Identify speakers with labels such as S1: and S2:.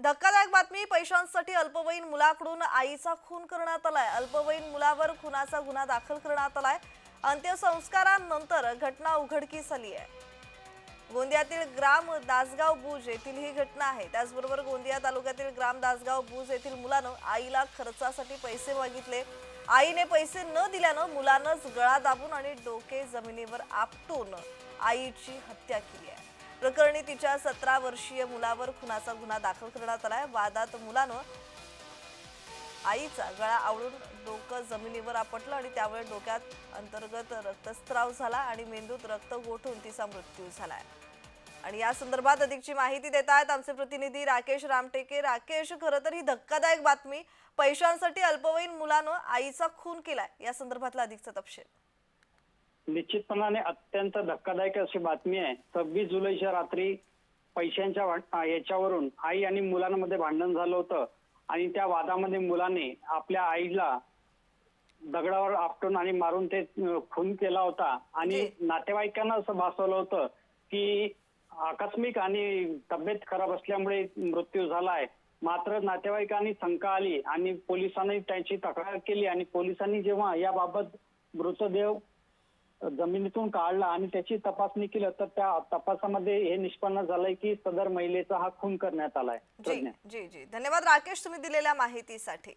S1: धक्कादायक बातमी पैशांसाठी अल्पवयीन मुलाकडून आईचा खून करण्यात आलाय. अल्पवयीन मुलावर खुनाचा गुन्हा दाखल करण्यात आलाय. अंत्यसंस्कारानंतर घटना उघडकीस आली आहे. गोंदियातील ग्राम दासगाव बुज येथील ही घटना आहे. त्याचबरोबर गोंदिया तालुक्यातील ग्राम दासगाव बुज येथील मुलानं आईला खर्चासाठी पैसे मागितले. आईने पैसे न दिल्यानं मुलानंच गळा दाबून आणि डोके जमिनीवर आपटून आईची हत्या केली आहे. प्रकरणी तिच्या सतरा वर्षीय मुलावर खुनाचा गुन्हा दाखल करण्यात आलाय. वादात मुलानं आईचा गळा आवडून डोकं जमिनीवर आपटलं आणि त्यामुळे डोक्यात अंतर्गत रक्तस्त्राव झाला आणि मेंदूत रक्त गोठून तिचा मृत्यू झालाय. आणि या संदर्भात अधिकची माहिती देत आहेत आमचे प्रतिनिधी राकेश रामटेके. राकेश खरं तर ही धक्कादायक बातमी. पैशांसाठी अल्पवयीन मुलानं आईचा खून केलाय. या संदर्भातला अधिकचा तपशील.
S2: निश्चितपणाने अत्यंत धक्कादायक अशी बातमी आहे. सव्वीस जुलैच्या रात्री पैशांच्या याच्यावरून आई आणि मुलांमध्ये भांडण झालं होतं आणि त्या वादामध्ये मुलाने आपल्या आईला दगडावर आपटून आणि मारून ते खून केला होता. आणि. नातेवाईकांना असं भासवलं होतं की आकस्मिक आणि तब्येत खराब असल्यामुळे मृत्यू झालाय. मात्र नातेवाईकांनी शंका आली आणि पोलिसांनी त्यांची तक्रार केली आणि पोलिसांनी जेव्हा याबाबत मृतदेह जमिनीतून काढला आणि त्याची तपासणी केली तर त्या तपासामध्ये हे निष्पन्न झालंय की सदर महिलेचा हा खून करण्यात आलाय.
S1: जी जी. धन्यवाद राकेश तुम्ही दिलेल्या माहितीसाठी.